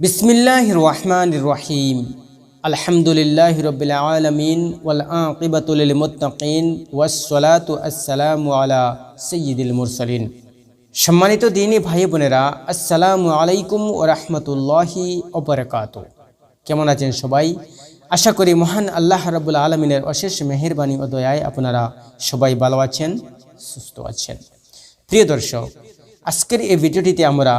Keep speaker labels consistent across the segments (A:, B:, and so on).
A: বিসমিল্লাহ রহমান রহিম আলহামদুলিল্লাহ রবিল আলমিন ওয়াল আকিবাতুল আসসালামু আলা সম্মানিত দিনী ভাই বোনেরা আসসালামু আলাইকুম ও রহমতুল্লাহি ওবরাকাত কেমন আছেন সবাই? আশা করি মহান আল্লাহ রাবুল আলমিনের অশেষ মেহেরবানি ও দয়ায় আপনারা সবাই ভালো আছেন, সুস্থ আছেন। প্রিয় দর্শক, আজকের এই ভিডিওটিতে আমরা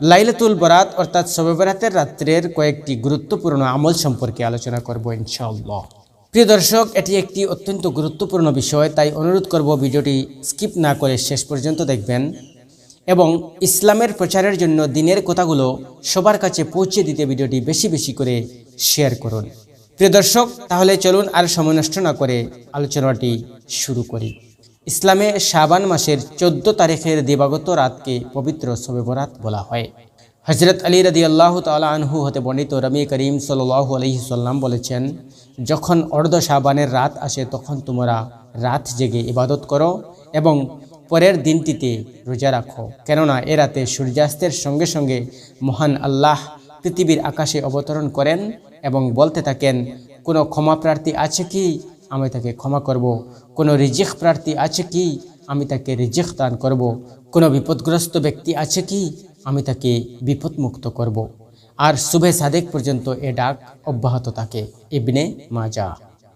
A: লাইলাতুল বরাত অর্থাৎ শবে বরাতের রাত্রের কয়েকটি গুরুত্বপূর্ণ আমল সম্পর্কে আলোচনা করব ইনশাআল্লাহ। প্রিয় দর্শক, এটি একটি অত্যন্ত গুরুত্বপূর্ণ বিষয়, তাই অনুরোধ করব ভিডিওটি স্কিপ না করে শেষ পর্যন্ত দেখবেন এবং ইসলামের প্রচারের জন্য দিনের কথাগুলো সবার কাছে পৌঁছে দিতে ভিডিওটি বেশি বেশি করে শেয়ার করুন। প্রিয় দর্শক, তাহলে চলুন আর সময় নষ্ট না করে আলোচনাটি শুরু করি। ইসলামে শাবান মাসের চোদ্দ তারিখের দিবাগত রাতকে পবিত্র শবে বরাত বলা হয়। হজরত আলী রদি আল্লাহ তালা আনহু হতে বর্ণিত রমি করিম সাল্লাহ আলহি সাল্লাম বলেছেন, যখন অর্ধ শাবানের রাত আসে তখন তোমরা রাত জেগে ইবাদত করো এবং পরের দিনটিতে রোজা রাখো। কেননা এ রাতে সূর্যাস্তের সঙ্গে সঙ্গে মহান আল্লাহ পৃথিবীর আকাশে অবতরণ করেন এবং বলতে থাকেন, কোনো ক্ষমা প্রার্থী আছে কি আমি তাকে ক্ষমা করব। কোনো রিজিক প্রার্থী আছে কি আমি তাকে রিজিক দান করব। কোনো বিপদগ্রস্ত ব্যক্তি আছে কি আমি তাকে বিপদমুক্ত করব। আর শুভে সাদেক পর্যন্ত এ ডাক অব্যাহত থাকে ইবনে মাজা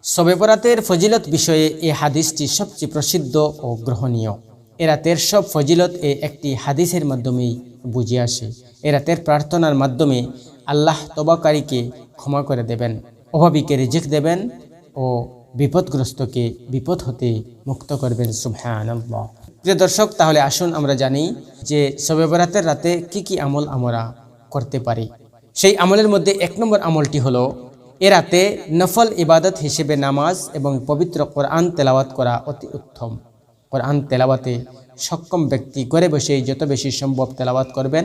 A: শবে বরাতের ফজিলত বিষয়ে এ হাদিসটি সবচেয়ে প্রসিদ্ধ ও গ্রহণীয় এ রাতের সব ফজিলত এ একটি হাদিসের মাধ্যমেই বুঝে আসে এ রাতের প্রার্থনার মাধ্যমে আল্লাহ তবাকারীকে ক্ষমা করে দেবেন, অভাবীকে রিজিক দেবেন ও বিপদগ্রস্তকে বিপদ হতে মুক্ত করবেন, সুবহানাল্লাহ। প্রিয় দর্শক, তাহলে আসুন আমরা জানি যে শবে বরাতের রাতে কি কি আমল আমরা করতে পারি। সেই আমলের মধ্যে এক নম্বর আমলটি হলো, এ রাতে নফল ইবাদত হিসেবে নামাজ এবং পবিত্র কোরআন তেলাওয়াত করা অতি উত্তম। কোরআন তেলাওয়াতে সক্ষম ব্যক্তি ঘরে বসেই যত বেশি সম্ভব তেলাওয়াত করবেন।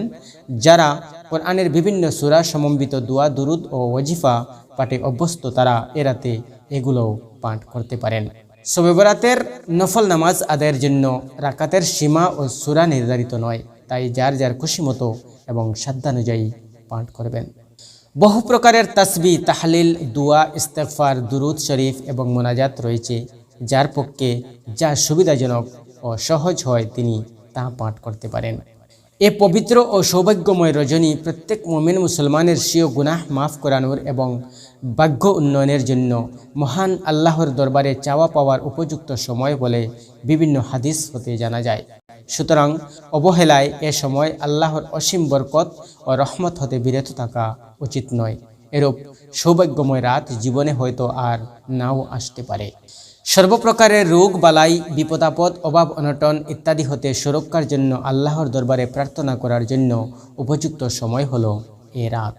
A: যারা কোরআনের বিভিন্ন সুরা সমন্বিত দোয়া, দুরুদ ও ওজিফা পাঠে অভ্যস্ত, তারা এরাতে এগুলোও পাঠ করতে পারেন। শবে বরাতের নফল নামাজ আদায়ের জন্য রাকাতের সীমা ও সুরা নির্ধারিত নয়, তাই যার যার খুশি মতো এবং সাধ্যানুযায়ী পাঠ করবেন। বহু প্রকারের তাসবি, তাহলিল, দুয়া ইস্তেফার দুরুদ শরীফ এবং মোনাজাত রয়েছে। যার পক্ষে যা সুবিধাজনক ও সহজ হয় তিনি তা পাঠ করতে পারেন। এ পবিত্র ও সৌভাগ্যময় রজনী প্রত্যেক মোমেন মুসলমানের স্বীয় গুনাহ মাফ করানোর এবং ভাগ্য উন্নয়নের জন্য মহান আল্লাহর দরবারে চাওয়া পাওয়ার উপযুক্ত সময় বলে বিভিন্ন হাদিস হতে জানা যায়। সুতরাং অবহেলায় এ সময় আল্লাহর অসীম বরকত ও রহমত হতে বিরত থাকা উচিত নয়। এরূপ সৌভাগ্যময় রাত জীবনে হয়তো আর নাও আসতে পারে। সর্বপ্রকারের রোগ, বালাই, বিপদাপদ, অভাব, অনটন ইত্যাদি হতে সুরক্ষার জন্য আল্লাহর দরবারে প্রার্থনা করার জন্য উপযুক্ত সময় হলো এ রাত।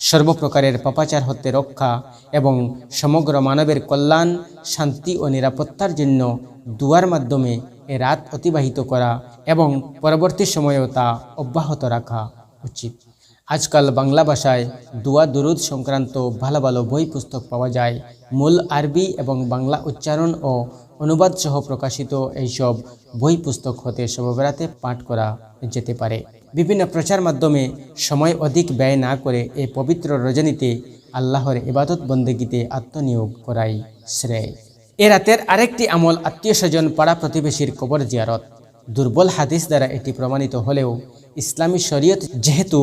A: সর্বপ্রকারের পাপাচার হতে রক্ষা এবং সমগ্র মানবের কল্যাণ, শান্তি ও নিরাপত্তার জন্য দুয়ার মাধ্যমে এ রাত অতিবাহিত করা এবং পরবর্তী সময়েও তা অব্যাহত রাখা উচিত। আজকাল বাংলা ভাষায় দুয়া দুরুদ সংক্রান্ত ভালো ভালো বই পুস্তক পাওয়া যায়। মূল আরবি এবং বাংলা উচ্চারণ ও অনুবাদ সহ প্রকাশিত এইসব বই পুস্তক হতে সববেলাতে পাঠ করা যেতে পারে। বিভিন্ন প্রচার মাধ্যমে সময় অধিক ব্যয় না করে এই পবিত্র রজনীতে আল্লাহর ইবাদত বন্দেগীতে আত্মনিয়োগ করাই শ্রেয়। এ রাতের আরেকটি আমল আত্মীয় স্বজন পাড়া প্রতিবেশীর কবর জিয়ারত। দুর্বল হাদিস দ্বারা এটি প্রমাণিত হলেও ইসলামী শরীয়ত যেহেতু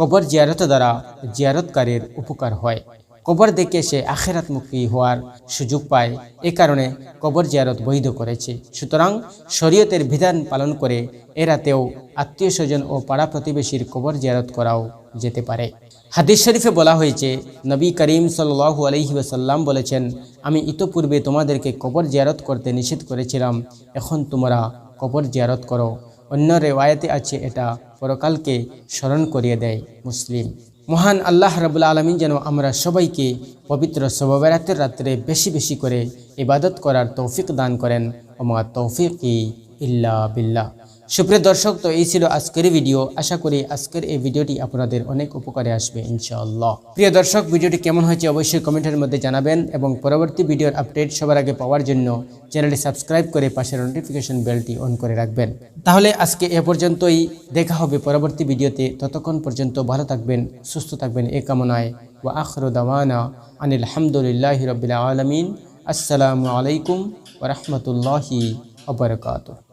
A: কবর জিয়ারত দ্বারা জিয়ারতকারীর উপকার হয়, কবর দেখে সে আখেরাতমুখী হওয়ার সুযোগ পায়, এ কারণে কবর জিয়ারত বৈধ করেছে। সুতরাং শরীয়তের বিধান পালন করে এরাতেও আত্মীয় স্বজন ও পাড়া প্রতিবেশীর কবর জিয়ারত করাও যেতে পারে। হাদিস শরীফে বলা হয়েছে, নবী করিম সাল্লু আলহি ওসাল্লাম বলেছেন, আমি ইতোপূর্বে তোমাদেরকে কবর জিয়ারত করতে নিষেধ করেছিলাম, এখন তোমরা কবর জিয়ারত করো। অন্য রেওয়ায়তে আছে এটা, পরকালকে স্মরণ করিয়ে দেয় মুসলিম। মহান আল্লাহ রাবুল আলমী যেন আমরা সবাইকে পবিত্র সববেরাতের রাত্রে বেশি বেশি করে ইবাদত করার তৌফিক দান করেন। ওমা তৌফিক ইল্লা বিল্লাহ। সুপ্রিয় দর্শক, তো এই ছিল আজকের ভিডিও আশা করি আজকের এই ভিডিওটি আপনাদের অনেক উপকারে আসবে, ইনশাআল্লাহ। প্রিয় দর্শক ভিডিওটি কেমন হয়েছে অবশ্যই কমেন্টের মধ্যে জানাবেন এবং পরবর্তী ভিডিওর আপডেট সবার আগে পাওয়ার জন্য চ্যানেলটি সাবস্ক্রাইব করে পাশের নোটিফিকেশন বেলটি অন করে রাখবেন। তাহলে আজকে এ পর্যন্তই, দেখা হবে পরবর্তী ভিডিওতে ততক্ষণ পর্যন্ত ভালো থাকবেন, সুস্থ থাকবেন এ কামনায়। ওয়া আখরু দাওয়ানা আনিল হামদুলিল্লাহি রাব্বিল আলামিন। আসসালামু আলাইকুম ওয়া রাহমাতুল্লাহি ওয়া বারাকাতুহু।